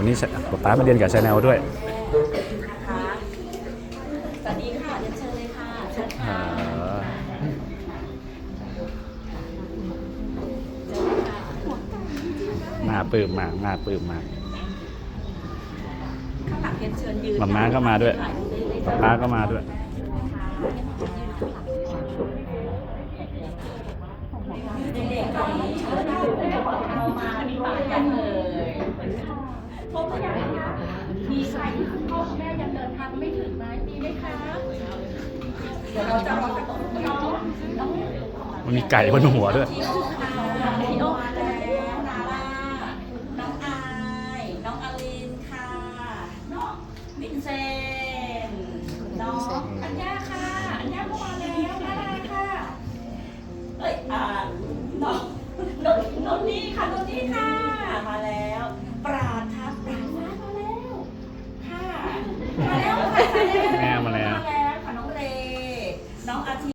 วันนี้ป๊าป๊ามาเรียนกับชาแนลด้วยนะคะสวัสดีค่ะเรียนเชิญเลยค่ะเชิญอ่าค่ะหน้าปลื้มมากหน้าปลื้มมากข้างหลังเรียนเชิญยืนหม่าม้าก็มาด้วยถ่ายรูปได้เลยป๊าป๊าก็มาด้วยเด็กๆค่ะเชิญเรามาที่ป่ากันเลย พบกันยังคะมีใครที่คุณพ่อคุณแม่ยังเดินทางไม่ถึงไหมมีไหมคะเดี๋ยวเราจะรอากระตุ้นน้องน้องมันมีไก่บนหัวด้วย ที่ลูกค้า